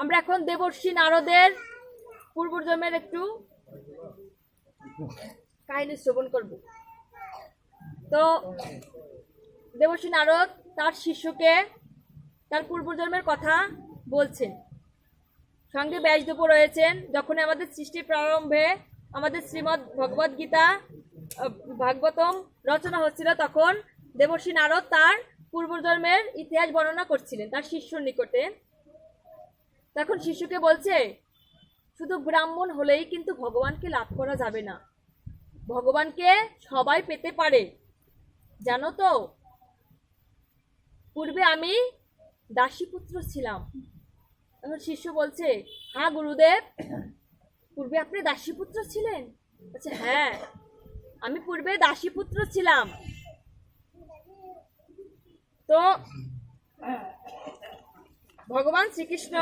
আমরা এখন দেবর্ষী নারদের পূর্বজন্মের একটু কাহিনী শ্রবণ করব। তো দেবর্ষী নারদ তার শিষ্যকে তার পূর্বজন্মের কথা বলছেন। সঙ্গে ব্যাসদেবও রয়েছেন। যখন আমাদের সৃষ্টির প্রারম্ভে আমাদের শ্রীমদ্ ভগবদ গীতা ভাগবতম রচনা হচ্ছিল, তখন দেবর্ষী নারদ তার পূর্বজন্মের ইতিহাস বর্ণনা করছিলেন, তার শিষ্যর নিকটে। তখন শিশুকে বলছে, শুধু ব্রাহ্মণ হলেই কিন্তু ভগবানকে লাভ করা যাবে না। ভগবানকে সবাই পেতে পারে। জানো তো, পূর্বে আমি দাসীপুত্র ছিলাম। তখন শিষ্য বলছে হ্যাঁ গুরুদেব, পূর্বে আপনি দাসীপুত্র ছিলেন? আচ্ছা হ্যাঁ আমি পূর্বে দাসীপুত্র ছিলাম। তো ভগবান শ্রীকৃষ্ণ।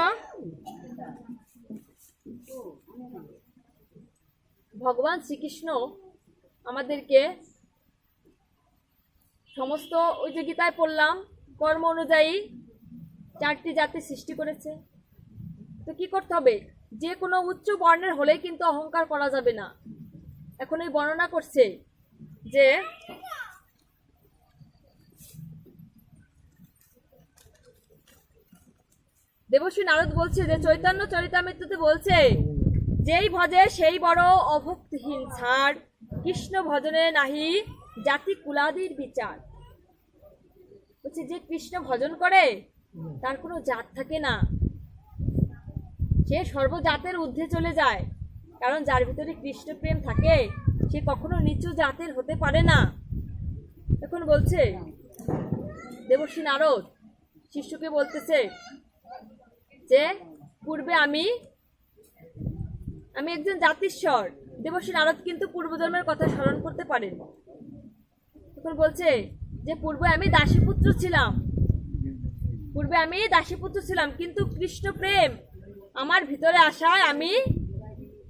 ভগবান শ্রীকৃষ্ণ আমাদেরকে সমস্ত ওই পড়লাম, কর্ম অনুযায়ী চারটি জাতি সৃষ্টি করেছে। তো কি করতে হবে? যে কোনো উচ্চ বর্ণের হলেই কিন্তু অহংকার করা যাবে না। এখন এই বর্ণনা করছে যে দেবশ্রী নারদ বলছে যে চৈতন্য চরিতামৃত্যুতে বলছে, যেই ভজে সেই বড় অভক্তিহীন ছাড়, কৃষ্ণ ভজনে নাহি জাতি কুলাদির বিচার। বলছে, যে কৃষ্ণ ভজন করে, তার কোনো জাত থাকে না। সে সর্বজাতের ঊর্ধ্বে চলে যায়, কারণ যার ভিতরে কৃষ্ণ প্রেম থাকে, সে কখনো নিচু জাতের হতে পারে না। এখন বলছে, দেবশ্রী নারদ শিষ্যকে বলতেছে যে পূর্বে আমি আমি একজন জাতিস্বর। দেবশ্রী নারদ কিন্তু পূর্বজন্মের কথা স্মরণ করতে পারেন। তখন বলছে যে, পূর্বে আমি দাসীপুত্র ছিলাম। পূর্বে আমি দাসীপুত্র ছিলাম, কিন্তু কৃষ্ণ প্রেম আমার ভিতরে আসায় আমি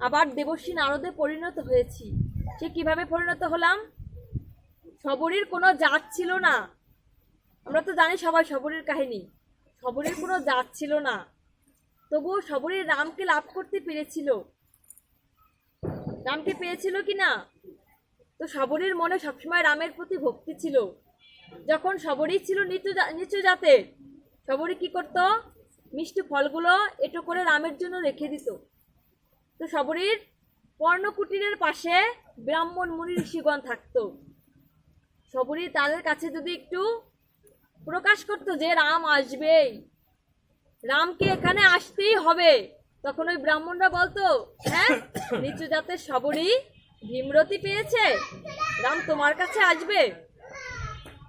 আবার দেবশ্রী নারদে পরিণত হয়েছি। সে কীভাবে পরিণত হলাম? সবরীর কোনো জাত ছিল না। আমরা তো জানি সবাই সবরীর কাহিনী। সবরীর কোনো জাত ছিল না। তবুও সবরীর রামকে লাভ করতে পেরেছিল। রামকে পেয়েছিল কি না? তো সবরীর মনে সবসময় রামের প্রতি ভক্তি ছিল। যখন সবরই ছিল নিচু নিচু জাতের সবরই কি করতো? মিষ্টি ফলগুলো এটো করে রামের জন্য রেখে দিত। তো সবরীর পর্ণকুটিরের পাশে ব্রাহ্মণ মুনি ঋষিগণ থাকতো। সবরই তাদের কাছে যদি একটু প্রকাশ করতো যে রাম আসবেই রামকে এখানে আসতেই হবে। তখন ওই ব্রাহ্মণরা বলতো হ্যাঁ নিচু জাতের সবরই ভীমরতি পেয়েছে। রাম তোমার কাছে আসবে।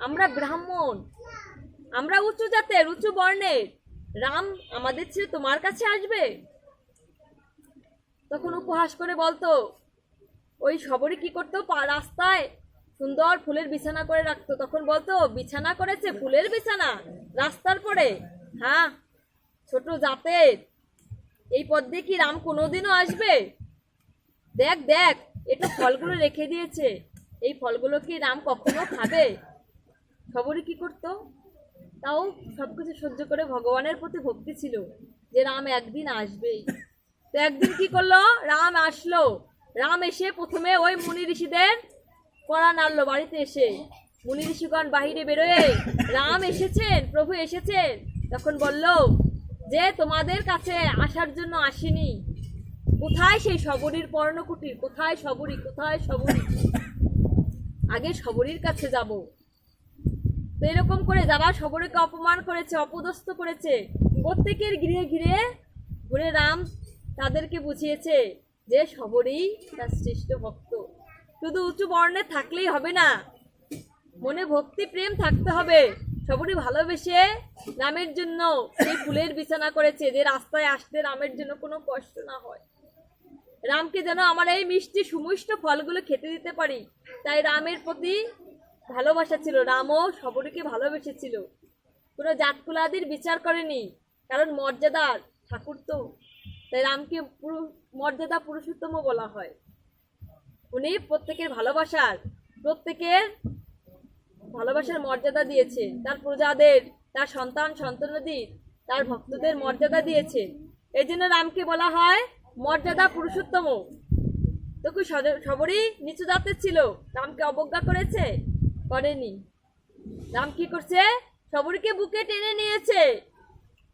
আমরা ব্রাহ্মণ, আমরা উঁচু জাতের, উঁচু বর্ণের। রাম আমাদের ছেড়ে তোমার কাছে আসবে। তখন উপহাস করে বলতো, ওই সবরই কি করতো? রাস্তায় সুন্দর ফুলের বিছানা করে রাখতো। তখন বলতো, বিছানা করেছে, ফুলের বিছানা, রাস্তার পরে। হ্যাঁ ছোট জাতের। এই পথ দিয়ে কি রাম কোনোদিনও আসবে? দেখ দেখ এটা ফলগুলো রেখে দিয়েছে। এই ফলগুলো কি রাম কখনো খাবে? সবরই কি করতো? তাও সব কিছু সহ্য করে ভগবানের প্রতি ভক্তি ছিল যে রাম একদিন আসবেই। তো একদিন কি করল? রাম আসলো। রাম এসে প্রথমে ওই মুনি ঋষিদের কড়া নাড়লো বাড়িতে এসে। মুনি ঋষিগণ বাহিরে বেরোয়। রাম এসেছেন, প্রভু এসেছেন। তখন বলল যে তোমাদের কাছে আসার জন্য আসেনি। কোথায় সেই সবরীর পর্ণকুটির? কোথায় সবরী কোথায় সবরী আগে সবরীর কাছে যাব। তো এরকম করে যারা সবরীকে অপমান করেছে, অপদস্থ করেছে, প্রত্যেকের গৃহে গৃহে ঘুরে রাম তাদেরকে বুঝিয়েছে যে সবরই তার শ্রেষ্ঠ ভক্ত। শুধু উঁচু বর্ণে থাকলেই হবে না, মনে ভক্তি, প্রেম থাকতে হবে। সবরই ভালোবেসে রামের জন্য সেই ফুলের বিছানা করেছে, যে রাস্তায় আসতে রামের জন্য কোনো কষ্ট না হয়। রামকে যেন আমার এই মিষ্টি সুমিষ্ট ফলগুলো খেতে দিতে পারি। তাই রামের প্রতি ভালোবাসা ছিল। রামও সবরীকে ভালোবেসেছিল। কোনো জাতকুলাদির বিচার করেনি। কারণ মর্যাদার ঠাকুর তো। তাই রামকে পুরু- মর্যাদা পুরুষোত্তম বলা হয়। উনি প্রত্যেকের ভালোবাসার, প্রত্যেকের ভালোবাসার মর্যাদা দিয়েছে। তার প্রজাদের, তার সন্তান সন্তানাদির তার ভক্তদের মর্যাদা দিয়েছে। এই জন্য রামকে বলা হয় মর্যাদা পুরুষোত্তম। তো কি সজ- সবরই নিচু জাতের ছিল। রামকে অবজ্ঞা করেছে? করেনি। রাম কি করছে? সবরকে বুকে টেনে নিয়েছে।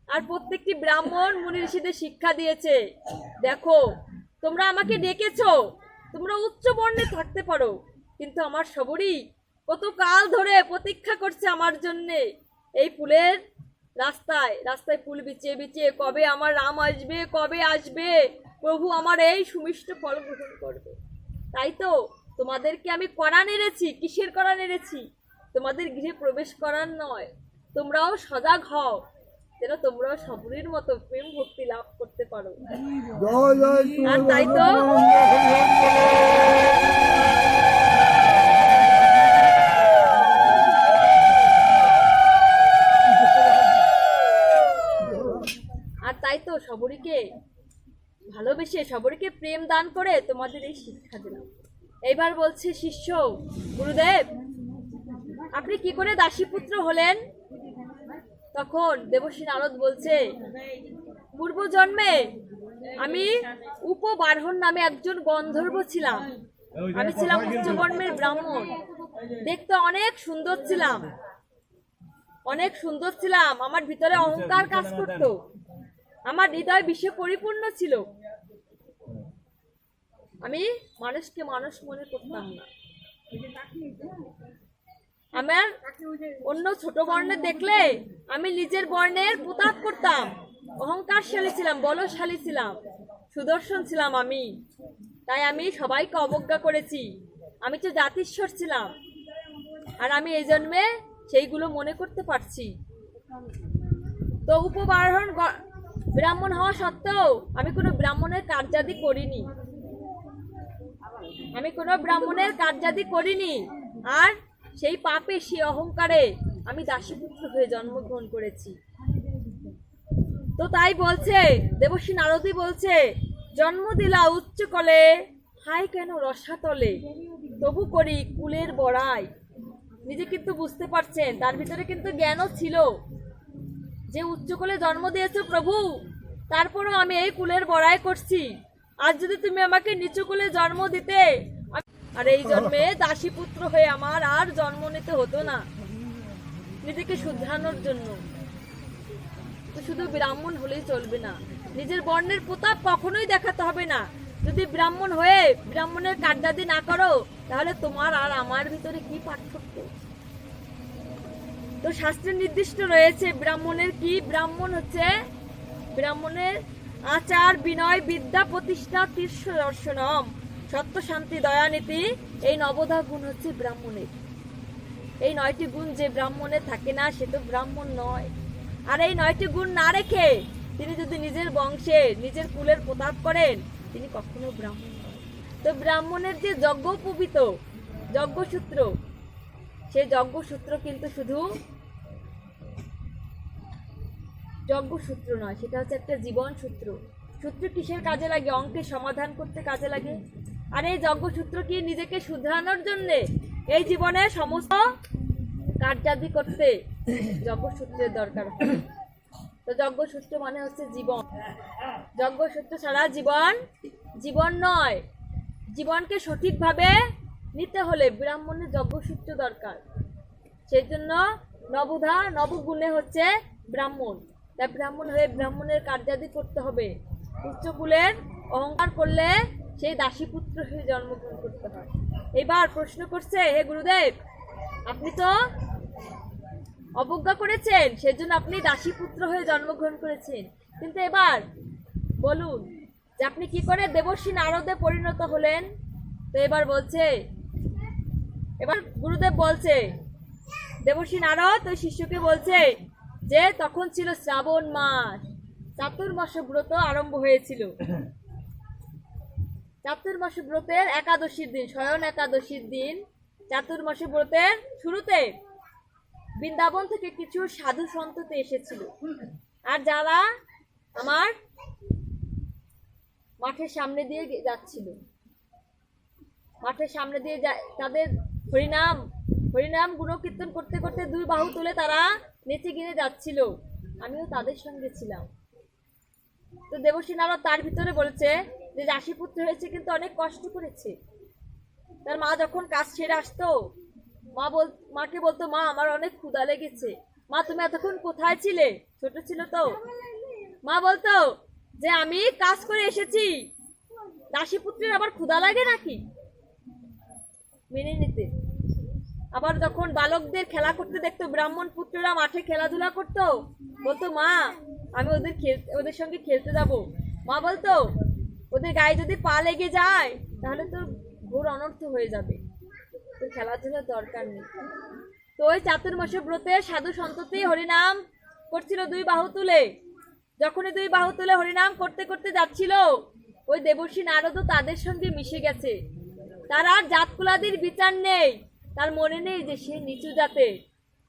আর প্রত্যেকটি ব্রাহ্মণ মুনি ঋষিদের শিক্ষা দিয়েছে। দেখো, তোমরা আমাকে ডেকেছো। তোমরা উচ্চ বর্ণে থাকতে পারো। কিন্তু আমার সবরই কত কাল ধরে প্রতীক্ষা করছে আমার জন্যে। এই ফুলের রাস্তায় রাস্তায় ফুল বিচিয়ে বিচিয়ে কবে আমার রাম আসবে কবে আসবে? প্রভু আমার এই সুমিষ্ট ফল গ্রহণ করবে। তাই তো তোমাদেরকে আমি করা নেড়েছি। কিসের করা নেড়েছি? তোমাদের গৃহে প্রবেশ করার নয়। তোমরাও সজাগ হও। যেন তোমরাও সবরীর মতো প্রেম ভক্তি লাভ করতে পারো। আর তাই তো তাই তো সবরীকে ভালোবেসে, সবরীকে প্রেম দান করে তোমাদের এই শিক্ষা দিলাম। এইবার বলছে, শিষ্য, গুরুদেব, আপনি কি করে দাসীপুত্র হলেন? তখন দেবশ্রী নারদ বলছে, পূর্বজন্মে আমি উপবারহন নামে একজন গন্ধর্ব ছিলাম। আমি ছিলাম উচ্চবর্ণের ব্রাহ্মণ। দেখতে অনেক সুন্দর ছিলাম। অনেক সুন্দর ছিলাম। আমার ভিতরে অহংকার কাজ করত। আমার হৃদয় বিশ্বে পরিপূর্ণ ছিল। আমি মানুষকে মানুষ মনে করতাম না। আমার অন্য ছোট বর্ণে দেখলে আমি নিজের বর্ণের প্রতাপ করতাম। অহংকারশালী ছিলাম বলশালী ছিলাম সুদর্শন ছিলাম আমি। তাই আমি সবাইকে অবজ্ঞা করেছি। আমি তো জাতিস্বর ছিলাম। আর আমি এই জন্মে সেইগুলো মনে করতে পারছি। তো উপবারণ ব্রাহ্মণ হওয়া সত্ত্বেও আমি কোনো ব্রাহ্মণের কার্যাদি করিনি। আমি কোনো ব্রাহ্মণের কার্যাদি করিনি। আর সেই পাপে, সেই অহংকারে আমি দাসীপুত্র হয়ে জন্মগ্রহণ করেছি। তো তাই বলছে, দেবশ্রী নারদী বলছে, জন্ম দিলা উচ্চ কলে হাই কেন রসাতলে? তবু করি কুলের বড়াই নিজে কিন্তু বুঝতে পারছেন, তার ভিতরে কিন্তু জ্ঞানও ছিল। যে উচ্চকলে জন্ম দিয়েছ প্রভু, তারপরও আমি এই কুলের বড়াই করছি। আজ যদি তুমি আমাকে নিচু কুলে জন্ম দিতে আর এই জন্মে দাসী পুত্র হয়ে আমার আর জন্ম নিতে হতো না। নিজেকে শুধরানোর জন্য। তো শুধু ব্রাহ্মণ হলেই চলবে না। নিজের বর্ণের প্রতাপ কখনোই দেখাতে হবে না। যদি ব্রাহ্মণ হয়ে ব্রাহ্মণের কার্যাদি না করো, তাহলে তোমার আর আমার ভিতরে কি পার্থক্য? তো শাস্ত্রে নির্দিষ্ট রয়েছে ব্রাহ্মণের কি? ব্রাহ্মণ হচ্ছে ব্রাহ্মণের আচার, বিনয়, বিদ্যা, প্রতিষ্ঠা তীর্ষ দর্শনম, সত্য, শান্তি দয়ানীতি এই নবধা গুণ হচ্ছে ব্রাহ্মণের। এই নয়টি গুণ যে ব্রাহ্মণে থাকে না, সে তো ব্রাহ্মণ নয়। আর এই নয়টি গুণ না রেখে তিনি যদি নিজের বংশে, নিজের কুলের প্রতাপ করেন, তিনি কখনো ব্রাহ্মণ নয় তো ব্রাহ্মণের যে যজ্ঞোপবিত যজ্ঞসূত্র সেই যজ্ঞসূত্র কিন্তু শুধু যজ্ঞসূত্র নয়, সেটা হচ্ছে একটা জীবন সূত্র সূত্র কিসের কাজে লাগে? অঙ্কের সমাধান করতে কাজে লাগে। আর এই যজ্ঞসূত্র কি নিজেকে শুধরানোর জন্যে? এই জীবনে সমস্ত কার্যাদি করতে যজ্ঞসূত্রের দরকার তো যজ্ঞসূত্র মানে হচ্ছে জীবন। যজ্ঞসূত্র ছাড়া জীবন জীবন নয়। জীবনকে সঠিকভাবে নিতে হলে ব্রাহ্মণের যজ্ঞসূত্র দরকার। সেই জন্য নবধা, নবগুণে হচ্ছে ব্রাহ্মণ। তাই ব্রাহ্মণ হয়ে ব্রাহ্মণের কার্যাদি করতে হবে। উচ্চকুলের অহংকার করলে সেই দাসী পুত্র হয়ে জন্মগ্রহণ করতে হয়। এবার প্রশ্ন করছে, হে গুরুদেব, আপনি তো অবজ্ঞা করেছেন, সেজন্য আপনি দাসী পুত্র হয়ে জন্মগ্রহণ করেছেন। কিন্তু এবার বলুন যে আপনি কি করে দেবশ্রী নারদে পরিণত হলেন? তো এবার বলছে, এবার গুরুদেব বলছে দেবশ্রী নারদ, ওই শিষ্যকে বলছে যে তখন ছিল শ্রাবণ মাস। চাতুর্মাস ব্রত আরম্ভ হয়েছিল। চাতুর্মাস ব্রতের একাদশীর দিন, স্বয়ন একাদশীর দিন চাতুর্মাস ব্রতের শুরুতে বৃন্দাবন থেকে কিছু সাধু সন্ততে এসেছিল। আর যারা আমার মাঠের সামনে দিয়ে যাচ্ছিল, মাঠের সামনে দিয়ে তাদের হরিনাম হরিনাম গুণকীর্তন করতে করতে দুই বাহু তুলে তারা নেচে গিয়ে যাচ্ছিল। আমিও তাদের সঙ্গে ছিলাম। তো দেবশ্রী নারদ তার ভিতরে বলেছে যে রাশিপুত্র হয়েছে কিন্তু অনেক কষ্ট করেছে। তার মা যখন কাজ ছেড়ে আসতো, মা বল, মাকে বলতো, মা, আমার অনেক ক্ষুধা লেগেছে। মা, তুমি এতক্ষণ কোথায় ছিলে? ছোট ছিল তো? মা বলতো, যে আমি কাজ করে এসেছি। দাসীপুত্রের আবার ক্ষুধা লাগে নাকি? মেনে নিতে। আবার যখন বালকদের খেলা করতে দেখতো, ব্রাহ্মণ পুত্ররা মাঠে খেলাধুলা করতো, বলতো, মা, আমি ওদের ওদের সঙ্গে খেলতে যাব। মা বলতো, ওদের গায়ে যদি পা লেগে যায়, তাহলে তো ঘোর অনর্থ হয়ে যাবে। তোর খেলাধুলার দরকার নেই। তো ওই চাতুর্মাসে ব্রতে সাধু সন্ততি হরিনাম করছিল দুই বাহু তুলে। যখনই দুই বাহু তুলে হরিনাম করতে করতে যাচ্ছিল, ওই দেবর্ষী নারদও তাদের সঙ্গে মিশে গেছে। তার আর জাতকুলাদির বিচার নেই। তার মনে নেই যে সে নিচু জাতে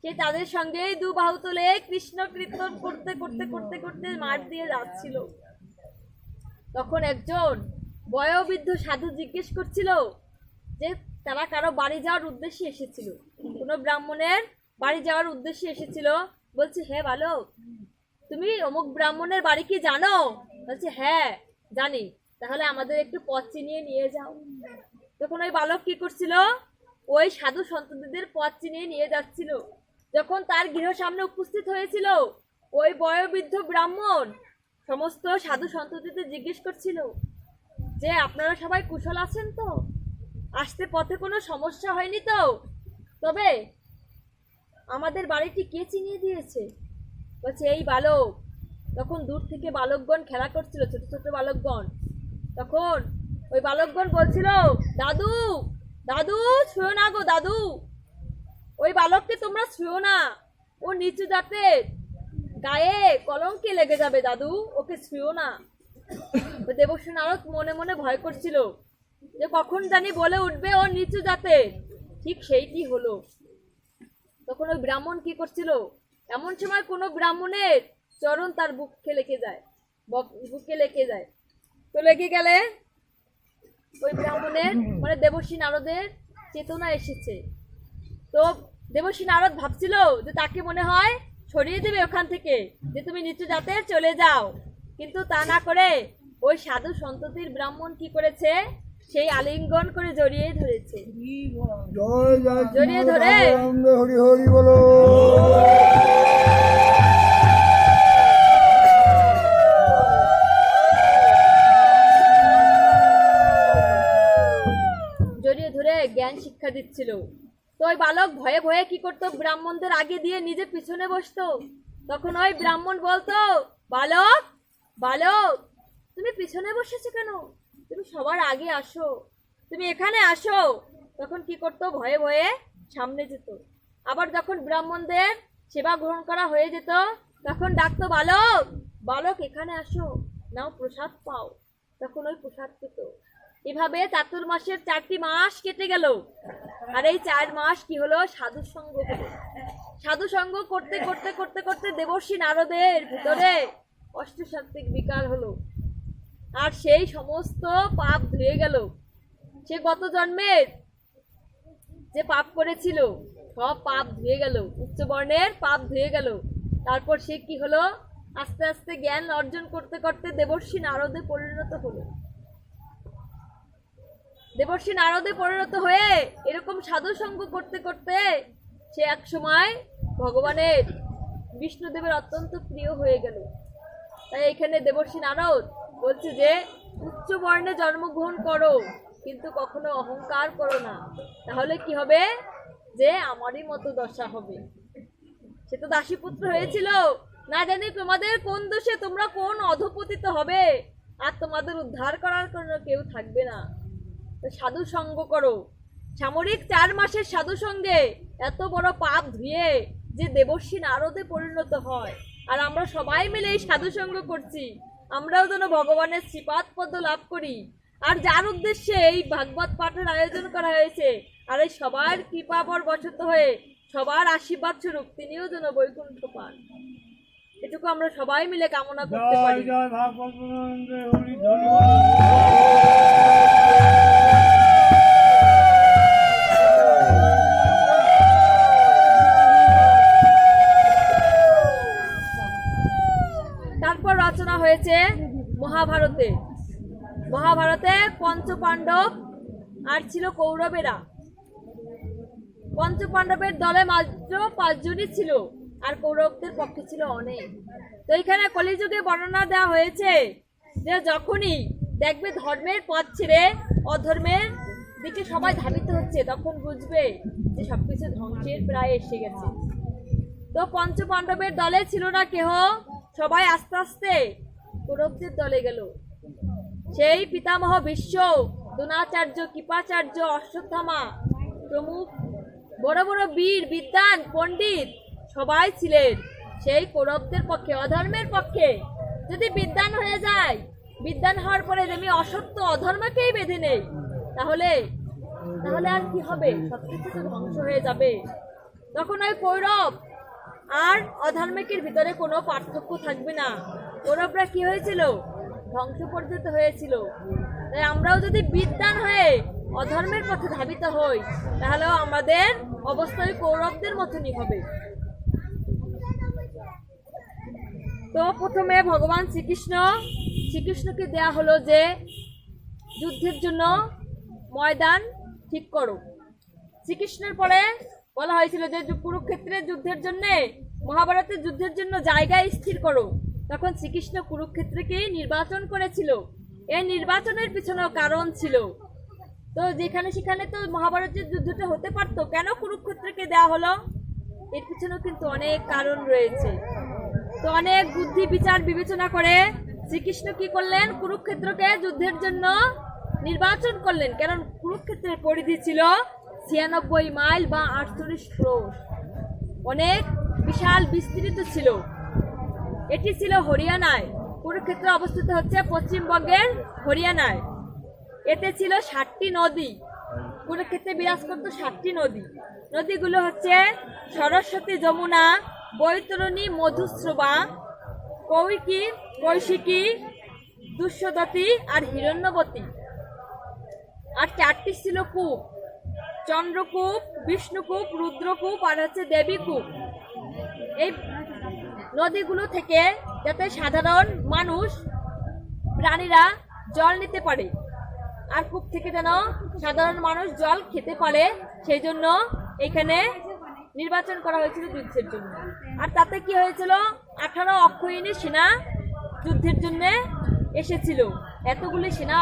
সে তাদের সঙ্গেই দু বাহু তুলে কৃষ্ণ কীর্তন করতে করতে করতে করতে মাঠ দিয়ে যাচ্ছিল। তখন একজন বয়োবৃদ্ধ সাধু জিজ্ঞেস করছিল যে, তারা কারও বাড়ি যাওয়ার উদ্দেশ্যে এসেছিল? কোনো ব্রাহ্মণের বাড়ি যাওয়ার উদ্দেশ্যে এসেছিল। বলছে হ্যাঁ ভালো। তুমি অমুক ব্রাহ্মণের বাড়ি কি জানো? বলছে হ্যাঁ জানি। তাহলে আমাদের একটু পথ চিনিয়ে নিয়ে যাও। তখন ওই বালক কি করছিল? ওই সাধু সন্ততিদের পথ চিনিয়ে নিয়ে যাচ্ছিল। যখন তার গৃহ সামনে উপস্থিত হয়েছিল, ওই বয়োবৃদ্ধ ব্রাহ্মণ সমস্ত সাধু সন্ততিদের জিজ্ঞেস করছিল, যে, আপনারা সবাই কুশল আছেন তো? আসতে পথে কোনো সমস্যা হয়নি তো? তবে আমাদের বাড়িটি কে চিনিয়ে দিয়েছে? বলছে, এই বালক। তখন দূর থেকে বালকগণ খেলা করছিল, ছোট ছোট বালকগণ। তখন ওই বালকগণ বলছিল, দাদু দাদু ছুঁয়ো না গো দাদু। ওই বালককে তোমরা ছুঁয়ো না। ও নিচু জাতের। গায়ে কলঙ্কে লেগে যাবে দাদু, ওকে ছুঁয়ো না। দেবশ্রী নারদ মনে মনে ভয় করছিল। যে কখন জানি বলে উঠবে ও নিচু জাতের ঠিক সেইটি হলো। তখন ওই ব্রাহ্মণ কি করছিল? এমন সময় কোনো ব্রাহ্মণের চরণ তার বুকে লেগে যায়। বুকে লেগে যায়। তো লেগে গেলে ওই ব্রাহ্মণের মানে দেবশ্রী নারদের চেতনা এসেছে। তো দেবশ্রী নারদ ভাবছিল যে তাকে মনে হয় সরিয়ে দেবে ওখান থেকে যে তুমি নিচু জাতের চলে যাও। কিন্তু তা না করে ওই সাধু সন্ততির ব্রাহ্মণ কি করেছে? সেই আলিঙ্গন করে জড়িয়ে ধরেছে। জড়িয়ে ধরে। হরি হরি বলো। জ্ঞান শিক্ষা দিচ্ছিল। তো ওই বালক ভয়ে ভয়ে কি করতো? ব্রাহ্মণদের আগে দিয়ে নিজে পিছনে বসতো। তখন ওই ব্রাহ্মণ বলতো, বালক বালক, তুমি পিছনে বসেছো কেন? তুমি সবার আগে আসো। তুমি এখানে আসো। তখন কি করতো? ভয়ে ভয়ে সামনে যেত। আবার যখন ব্রাহ্মণদের সেবা গ্রহণ করা হয়ে যেত, তখন ডাকতো, বালক বালক, এখানে আসো। নাও প্রসাদ পাও। তখন ওই প্রসাদ পেত। এভাবে চাতুর্মাসের চারটি মাস কেটে গেল। আর এই চার মাস কি হলো? সাধু সঙ্গ সাধু সঙ্গ করতে করতে করতে করতে দেবর্ষী নারদের ভিতরে অষ্টসাত্ত্বিক বিকার হলো। আর সেই সমস্ত পাপ ধুয়ে গেল। সে গত জন্মের? যে পাপ করেছিল, সব পাপ ধুয়ে গেল। উচ্চ বর্ণের পাপ ধুয়ে গেল। তারপর সে কি হলো? আস্তে আস্তে জ্ঞান অর্জন করতে করতে দেবর্ষী নারদে পরিণত হলো। দেবর্ষী নারদে পরিণত হয়ে এরকম সাধু সঙ্গ করতে করতে সে এক সময় ভগবানের বিষ্ণুদেবের অত্যন্ত প্রিয় হয়ে গেল। তাই এখানে দেবর্ষী নারদ বলছে যে, উচ্চ বর্ণে জন্মগ্রহণ করো, কিন্তু কখনো অহংকার করো না। তাহলে কি হবে? যে আমারই মতো দশা হবে। সে তো দাসীপুত্র হয়েছিল। না জানি তোমাদের কোন দোষে তোমরা কোন অধপতিত হবে, আর তোমাদের উদ্ধার করার কোনো কেউ থাকবে না। সাধু সঙ্গ করো। সামরিক চার মাসের সাধু সঙ্গে এত বড় পাপ ধুয়ে যে দেবর্ষী নারদে পরিণত হয়। আর আমরা সবাই মিলে এই সাধু সঙ্গ করছি। আমরাও যেন ভগবানের শ্রীপাদ পদ্ম লাভ করি। আর যার উদ্দেশ্যে এই ভাগবত পাঠের আয়োজন করা হয়েছে আর এই সবার কৃপাবর বসত হয়ে সবার আশীর্বাদ স্বরূপ তিনিও যেন বৈকুণ্ঠ পান। এটুকু আমরা সবাই মিলে কামনা করতে পারি। পঞ্চপাণ্ডব আর ছিল কৌরবেরা। পঞ্চপাণ্ডবের দলে মাত্র পাঁচজনই ছিল আর কৌরবদের পক্ষে ছিল অনেক। তো এখানে কলিযুগে বর্ণনা দেওয়া হয়েছে যে যখনই দেখবে ধর্মের পথ ছেড়ে অধর্মের দিকে সবাই ধাবিত হচ্ছে, তখন বুঝবে যে সবকিছু ধ্বংসের প্রায় এসে গেছে। তো পঞ্চ পাণ্ডবের দলে ছিল না কেহ, সবাই আস্তে আস্তে কৌরবদের দলে গেল। সেই পিতামহ বিশ্ব দ্রোণাচার্য কৃপাচার্য, অশ্বত্থামা, প্রমুখ, বড় বড় বীর, বিদ্বান, পণ্ডিত, সবাই ছিলেন। সেই কৌরবদের পক্ষে, অধর্মের পক্ষে। যদি বিদ্বান হয়ে যায়, বিদ্বান হওয়ার পরে আমি অসত্য, অধর্মকেই বেঁধে নেই, তাহলে তাহলে আর কি হবে? সবকিছু তো ধ্বংস হয়ে যাবে। তখন ওই কৌরব আর অধর্মিকের ভিতরে কোনো পার্থক্য থাকবে না। কৌরবরা কি হয়েছিল? ধ্বংস পর্যন্ত হয়েছিল। তাই আমরাও যদি বিদ্যান হয়ে অধর্মের পথে ধাবিত হই, তাহলেও আমাদের অবস্থা ওই কৌরবদের মতনই হবে। তো প্রথমে ভগবান শ্রীকৃষ্ণ, শ্রীকৃষ্ণকে দেয়া হলো যে যুদ্ধের জন্য ময়দান ঠিক করো। শ্রীকৃষ্ণের পরে বলা হয়েছিল যে কুরুক্ষেত্রের যুদ্ধের জন্যে, মহাভারতের যুদ্ধের জন্য জায়গায় স্থির করো। তখন শ্রীকৃষ্ণ কুরুক্ষেত্রকেই নির্বাচন করেছিল। এই নির্বাচনের পিছনেও কারণ ছিল। তো যেখানে সেখানে তো মহাভারতের যুদ্ধটা হতে পারতো, কেন কুরুক্ষেত্রকে দেওয়া হলো? এর পিছনেও কিন্তু অনেক কারণ রয়েছে। তো অনেক বুদ্ধি বিচার বিবেচনা করে শ্রীকৃষ্ণ কি করলেন? কুরুক্ষেত্রকে যুদ্ধের জন্য নির্বাচন করলেন। কারণ কুরুক্ষেত্রের পরিধি ছিল ছিয়ানব্বই মাইল বা আটচল্লিশ ক্রোশ। অনেক বিশাল বিস্তৃত ছিল। এটি ছিল হরিয়ানায়। কুরুক্ষেত্র অবস্থিত হচ্ছে পশ্চিমবঙ্গের হরিয়ানায়। এতে ছিল ষাটটি নদী। কুরুক্ষেত্রে বিরাজ করতো ষাটটি নদী। নদীগুলো হচ্ছে সরস্বতী যমুনা, বৈতরণী মধুশ্রবা কৈকি কৈশিকী দুষ্যদতী আর হিরণ্যবতী। আর চারটি ছিল কূপ। চন্দ্রকূপ, বিষ্ণুকূপ, রুদ্রকূপ আর হচ্ছে দেবীকূপ। এই নদীগুলো থেকে যাতে সাধারণ মানুষ, প্রাণীরা জল নিতে পারে। আর কূপ থেকে যেন সাধারণ মানুষ জল খেতে পারে, সেই জন্য এখানে নির্বাচন করা হয়েছিল যুদ্ধের জন্য। আর তাতে কি হয়েছিল? আঠারো অক্ষয়িনী সেনা যুদ্ধের জন্য এসেছিল। এতগুলি সেনা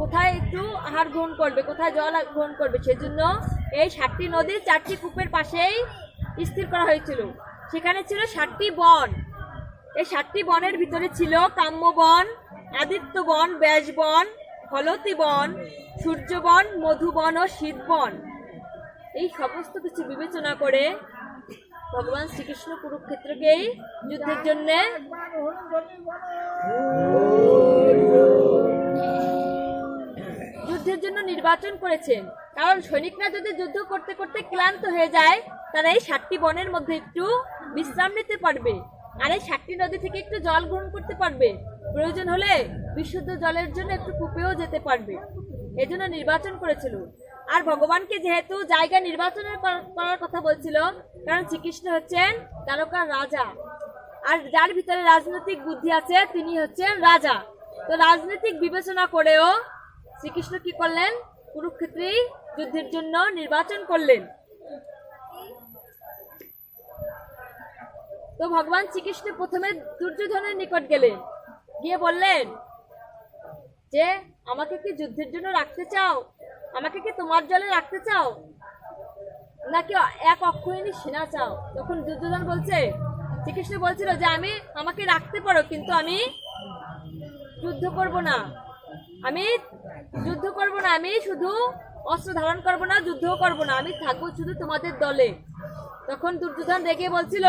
কোথায় একটু আহার গ্রহণ করবে, কোথায় জল গ্রহণ করবে সেজন্য এই সাতটি নদীর চারটি কূপের পাশেই স্থির করা হয়েছিল। সেখানে ছিল ষাটটি বন। এই সাতটি বনের ভিতরে ছিল কাম্যবন আদিত্য বন ব্যাস বন হলতি বন সূর্যবন, মধুবন ও শীতবন এই সমস্ত কিছু বিবেচনা করে ভগবান শ্রীকৃষ্ণ কুরুক্ষেত্রকেই যুদ্ধের জন্য যুদ্ধের জন্য নির্বাচন করেছেন। কারণ সৈনিকরা যদি যুদ্ধ করতে করতে ক্লান্ত হয়ে যায়, তারা এই সাতটি বনের মধ্যে একটু বিশ্রাম নিতে পারবে। আর এই সাতটি নদী থেকে একটু জল গ্রহণ করতে পারবে। প্রয়োজন হলে বিশুদ্ধ জলের জন্য একটু কূপেও যেতে পারবে। এজন্য নির্বাচন করেছিল। আর ভগবানকে যেহেতু জায়গা নির্বাচনের করার কথা বলছিল, কারণ শ্রীকৃষ্ণ হচ্ছেন তারকার রাজা। আর যার ভিতরে রাজনৈতিক বুদ্ধি আছে, তিনি হচ্ছেন রাজা। তো রাজনৈতিক বিবেচনা করেও শ্রীকৃষ্ণ কি করলেন? কুরুক্ষেত্রেই যুদ্ধের জন্য নির্বাচন করলেন। তো ভগবান শ্রীকৃষ্ণ প্রথমে দুর্যোধনের নিকট গেলেন। গিয়ে বললেন, যে, আমাকে কি যুদ্ধের জন্য রাখতে চাও? আমাকে কি তোমার জলে রাখতে চাও? নাকি এক অক্ষয়িনী সেনা চাও? তখন দুর্যোধন বলছে, শ্রীকৃষ্ণ বলছিল যে, আমি, আমাকে রাখতে পারো, কিন্তু আমি যুদ্ধ করব না। আমি যুদ্ধ করব না, আমি শুধু অস্ত্র ধারণ করব না, যুদ্ধও করব না। আমি থাকব শুধু তোমাদের দলে। তখন দুর্যোধন রেগে বলছিল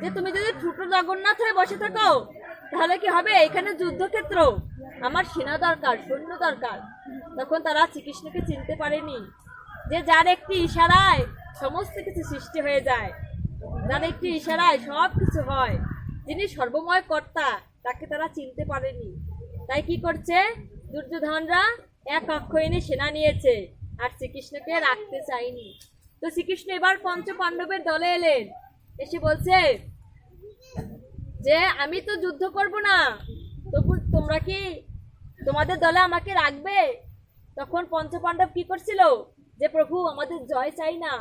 যে তুমি যদি ছোট জগন্নাথ হয়ে বসে থাকো, তাহলে কি হবে? এখানে যুদ্ধক্ষেত্র। আমার সেনা দরকার, সৈন্য দরকার। তখন তারা শ্রীকৃষ্ণকে চিনতে পারেনি। যে যার একটি ইশারায় সমস্ত কিছু সৃষ্টি হয়ে যায়, যার একটি ইশারায় সব কিছু হয়, যিনি সর্বময় কর্তা, তাকে তারা চিনতে পারেনি। তাই কি করছে? দুর্যোধনরা এক অক্ষয়িনী সেনা নিয়েছে, আর শ্রীকৃষ্ণকে রাখতে চায়নি। তো শ্রীকৃষ্ণ এবার পঞ্চ পাণ্ডবের দলে এলেন। এসে বলছে যে, আমি তো যুদ্ধ করব না। তবু তোমরা কি তোমাদের দলে আমাকে রাখবে? তখন পঞ্চপাণ্ডব কি করছিল? যে, প্রভু, আমাদের জয় চাই না।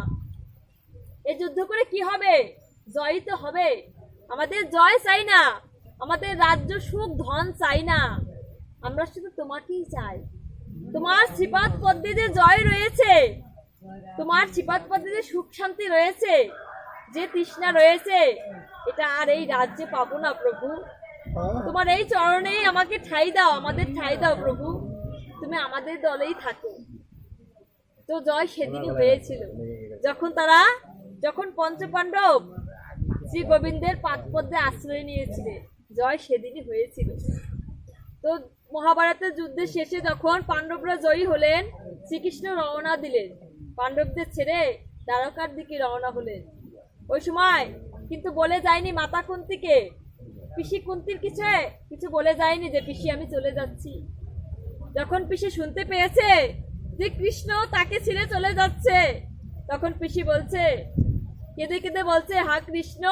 এই যুদ্ধ করে কি হবে? জয়ই তো হবে। আমাদের জয় চাই না। আমাদের রাজ্য সুখ, ধন চাই না। আমরা শুধু তোমাকেই চাই। তোমার শ্রীপাদ পদ্ধতিতে জয় রয়েছে। তোমার শ্রীপাদ পদ্ধতিতে সুখ শান্তি রয়েছে। যে তৃষ্ণা রয়েছে এটা আর এই রাজ্যে পাবো না প্রভু। তোমার এই চরণেই আমাকে ঠাই দাও আমাদের ঠাই দাও প্রভু। তুমি আমাদের দলেই থাকো। তো জয় সেদিনই হয়েছিল। যখন তারা যখন পঞ্চপাণ্ডব শ্রী গোবিন্দের পাদপদ্মে আশ্রয় নিয়েছিলেন জয় সেদিনই হয়েছিল। তো মহাভারতের যুদ্ধের শেষে যখন পাণ্ডবরা জয়ী হলেন শ্রীকৃষ্ণ রওনা দিলেন। পাণ্ডবদের ছেড়ে দ্বারকার দিকে রওনা হলেন। ওই সময় কিন্তু বলে যায়নি মাতা কুন্তিকে। পিসি কুন্তির কিছু কিছু বলে যায়নি যে, পিসি, আমি চলে যাচ্ছি। যখন পিসি শুনতে পেয়েছে যে কৃষ্ণ তাকে ছেড়ে চলে যাচ্ছে, তখন পিসি বলছে, কেঁদে কেঁদে বলছে, হা কৃষ্ণ,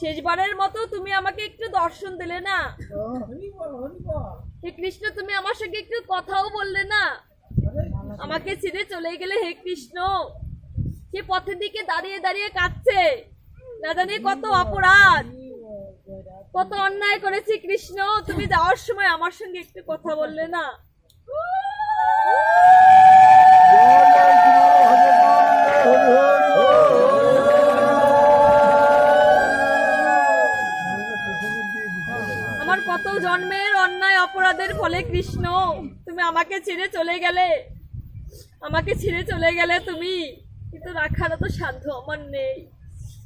শেষবারের মতো তুমি আমাকে একটু দর্শন দিলে না। হে কৃষ্ণ, তুমি আমার সঙ্গে একটু কথাও বললে না। আমাকে ছেড়ে চলে গেলে হে কৃষ্ণ। সে পথের দিকে দাঁড়িয়ে দাঁড়িয়ে কাঁদছে। না জানি কত অপরাধ কত অন্যায় করেছি কৃষ্ণ তুমি যাওয়ার সময় আমার সঙ্গে একটু কথা বললে না। আমার কত জন্মের অন্যায় অপরাধের ফলে কৃষ্ণ তুমি আমাকে ছেড়ে চলে গেলে। আমাকে ছেড়ে চলে গেলে তুমি। কিন্তু রাখারও তো সাধ্য, আমার নেই।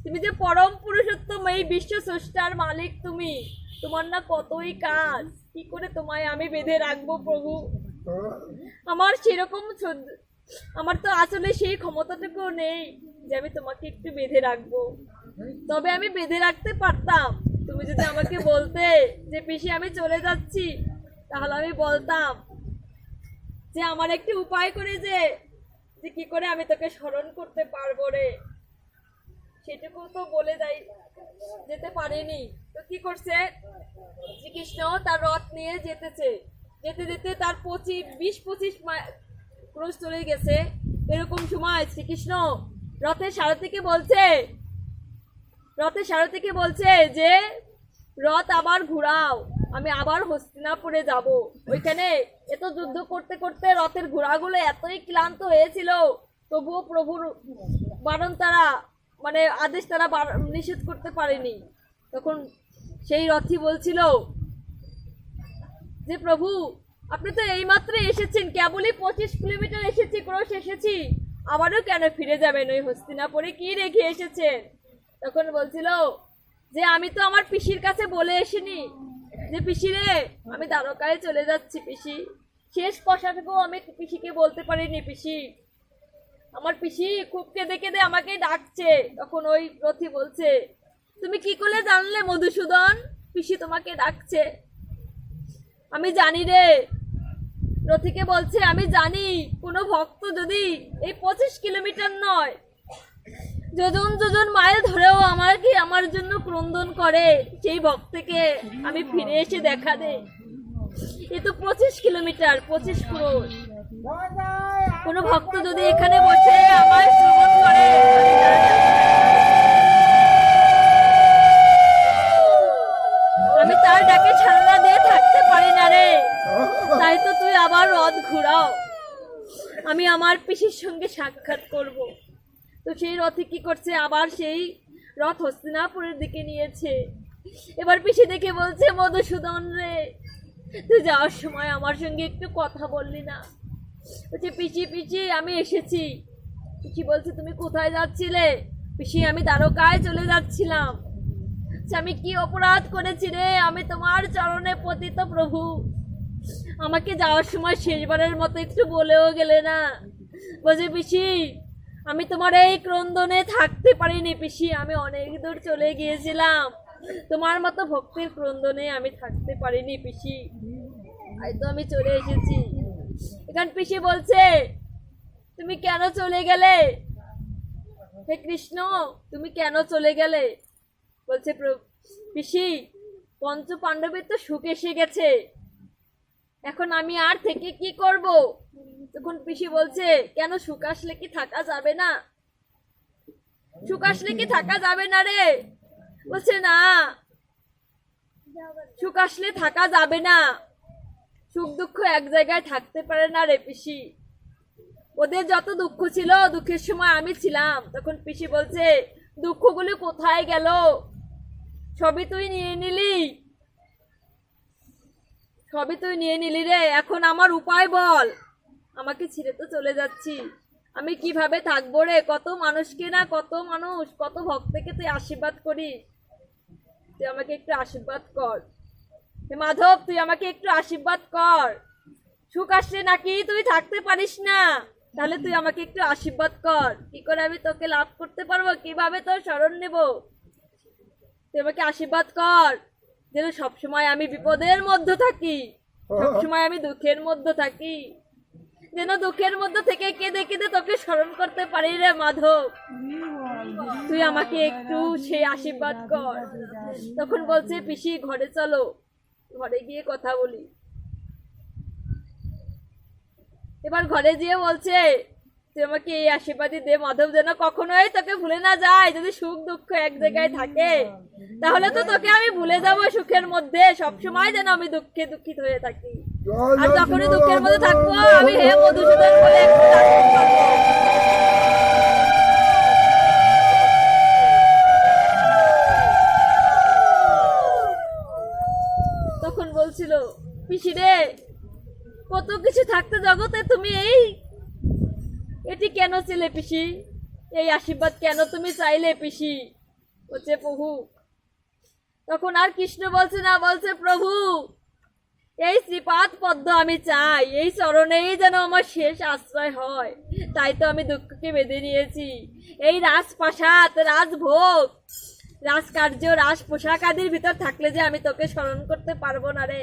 তুমি যে পরম পুরুষোত্তম, এই বিশ্ব স্রষ্টার মালিক তুমি, তোমার না কতই কাজ? কি করে তোমায় আমি বেঁধে রাখব প্রভু? আমার সেরকম আমার তো আসলে সেই ক্ষমতাটুকু নেই যে আমি তোমাকে একটু বেঁধে রাখব। তবে আমি বেঁধে রাখতে পারতাম। তুমি যদি আমাকে বলতে যে, পিসি, আমি চলে যাচ্ছি, তাহলে আমি বলতাম যে, আমার একটি উপায় করে যে যে কি করে আমি তোকে স্মরণ করতে পারব রে? সেটুকু তো বলে যাই, যেতে পারেনি। তো কি করছে? শ্রীকৃষ্ণ তার রথ নিয়ে যেতেছে। যেতে যেতে তার পঁচিশ, বিশ, পঁচিশ ক্রোশ চলে গেছে। এরকম সময় শ্রীকৃষ্ণ রথের সারথীকে বলছে, রথের সারথীকে বলছে যে, রথ আবার ঘুরাও। আমি আবার হস্তিনাপুরে যাব। ওইখানে এত যুদ্ধ করতে করতে রথের ঘোড়াগুলো এতই ক্লান্ত হয়েছিল। তবুও প্রভুর বারণ তারা মানে আদেশ তারা নিষেধ করতে পারেনি। তখন সেই রথই বলছিল যে, প্রভু, আপনি তো এইমাত্র এসেছেন। কেবলই পঁচিশ কিলোমিটার এসেছি, ক্রোশ এসেছি। আবারও কেন ফিরে যাবেন? ওই হস্তিনাপুরে কি রেখে এসেছেন? তখন বলছিল যে, আমি তো আমার পিসির কাছে বলে এসিনি যে পিসি রে, আমি দ্বারকায় চলে যাচ্ছি পিসি। শেষ কথাটুকু আমি পিসিকে বলতে পারিনি পিসি। আমার পিসি খুব কেঁদে কেঁদে আমাকে ডাকছে। তখন ওই রথি বলছে, তুমি কি করে জানলে মধুসূদন? পিসি তোমাকে ডাকছে। আমি জানি রে। রথিকে বলছে, আমি জানি, কোনো ভক্ত যদি এই পঁচিশ কিলোমিটার নয় যোজন যোজন মাইল ধরেও আমার কি আমার জন্য ক্রন্দন করে সেই ভক্তকে আমি ফিরে এসে দেখা দে এ তো পঁচিশ কিলোমিটার, পঁচিশ ক্রোশ। কোনো ভক্ত যদি এখানে বসে আমায় শ্রবণ করে, আমি তার ডাকে। ছাড়া দিয়ে থাকতে পারি না রে। তাই তো তুই আবার রথ ঘুরাও। আমি আমার পিসির সঙ্গে সাক্ষাৎ করব। তো সেই রথে কি করছে? আবার সেই রথ হস্তিনাপুরের দিকে নিয়েছে। এবার পিসি দেখে বলছে, মধুসূদন রে, তুই যাওয়ার সময় আমার সঙ্গে একটু কথা বললি না। বলছে, পিসি পিসি, আমি এসেছি। পিসি বলছে, তুমি কোথায় যাচ্ছিলে? পিসি, আমি দ্বারকায় চলে যাচ্ছিলাম। আমি কি অপরাধ করেছি রে? আমি তোমার চরণে পতিত প্রভু। আমাকে যাওয়ার সময় শেষবারের মতো একটু বলেও গেলে না। বলছে, পিসি আমি তোমার এই ক্রন্দনে থাকতে পারিনি পিসি, আমি অনেক দূর চলে গিয়েছিলাম। তোমার মতো ভক্তির ক্রন্দনে আমি থাকতে পারিনি পিসি। হয়তো আমি চলে এসেছি। এখান পিসি বলছে, তুমি কেন চলে গেলে? হে কৃষ্ণ, তুমি কেন চলে গেলে? বলছে পিসি পঞ্চ পাণ্ডবের তো সুখ এসে গেছে। এখন আমি আর থেকে কি করব? তখন পিসি বলছে, কেন সুখ আসলে কি থাকা যাবে না? সুখ আসলে কি থাকা যাবে না রে? বলছে, না। সুখ আসলে থাকা যাবে না। সুখ দুঃখ এক জায়গায় থাকতে পারে না রে পিসি। ওদের যত দুঃখ ছিল, দুঃখের সময় আমি ছিলাম। তখন পিসি বলছে, দুঃখগুলি কোথায় গেল? সবই তুই নিয়ে নিলি? সবই তুই নিয়ে নিলি রে, এখন আমার উপায় বল। আমাকে ছেড়ে তো চলে যাচ্ছি। আমি কীভাবে থাকব রে? কত মানুষকে না, কত মানুষ, কত ভক্তকে তুই আশীর্বাদ করিস? তুই আমাকে একটু আশীর্বাদ কর। হে মাধব, তুই আমাকে একটু আশীর্বাদ কর। সুখ আসলে নাকি তুই থাকতে পারিস না? তাহলে তুই আমাকে একটু আশীর্বাদ কর। কি করে আমি তোকে লাভ করতে পারব? কীভাবে তোর স্মরণ নেব? তুই আমাকে আশীর্বাদ কর। যেন সবসময় আমি বিপদের মধ্যে থাকি সবসময় আমি দুঃখের মধ্যে থাকি। যেন দুঃখের মধ্যে থেকে কেঁদে কেঁদে তোকে স্মরণ করতে পারি রে মাধব। তুই আমাকে একটু সেই আশীর্বাদ কর। তখন বলছে পিসি ঘরে চলো। ঘরে গিয়ে কথা বলি। এবার ঘরে যেয়ে বলছে তুই আমাকে এই আশীর্বাদই দে মাধব যেন কখনোই তোকে ভুলে না যায় যদি সুখ দুঃখ এক জায়গায় থাকে। তাহলে তো তোকে আমি ভুলে যাব সুখের মধ্যে সব সময় যেন আমি দুঃখে দুঃখিত হয়ে থাকি। আর যখনই দুঃখের মধ্যে থাকব আমি হে মধুসূদন বলে। তখন বলছিল পিসি রে কত কিছু থাকতে জগতে তুমি এই এটি কেন ছিলে পিসি? এই আশীর্বাদ কেন তুমি চাইলে পিসি? বলছে প্রভু। তখন আর কৃষ্ণ বলছে না, বলছে প্রভু, এই শ্রীপাদ পদ্ম আমি চাই, এই চরণেই যেন আমার শেষ আশ্রয় হয়। তাই তো আমি দুঃখকে বেঁধে নিয়েছি। এই রাজপ্রাসাদ, রাজভোগ রাজকার্য রাজ পোশাক আদির ভিতর থাকলে যে আমি তোকে স্মরণ করতে পারব না রে।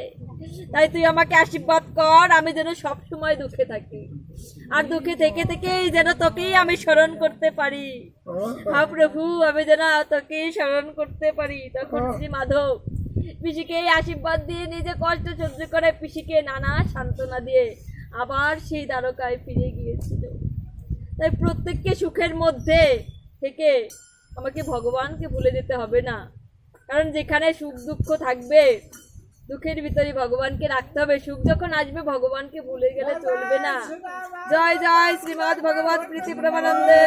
তাই তুই আমাকে আশীর্বাদ কর, আমি যেন সব সময় দুঃখে থাকি। আর দুঃখে থেকে থেকেই যেন তোকেই আমি স্মরণ করতে পারি। হা প্রভু, আমি যেন তোকেই স্মরণ করতে পারি। তখন শ্রী মাধব পিসিকে আশীর্বাদ দিয়ে নিজে কষ্ট সহ্য করে পিসিকে নানা সান্ত্বনা দিয়ে আবার সেই দ্বারকায় ফিরে গিয়েছিল। তাই প্রত্যেককে সুখের মধ্যে থেকে আমাকে ভগবানকে ভুলে যেতে হবে না। কারণ যেখানে সুখ দুঃখ থাকবে, দুঃখের ভিতরে ভগবানকে রাখতে হবে। সুখ যখন আসবে, ভগবানকে ভুলে গেলে চলবে না। জয় জয়, শ্রীমদ ভগবত প্রীতি প্রমানন্দে।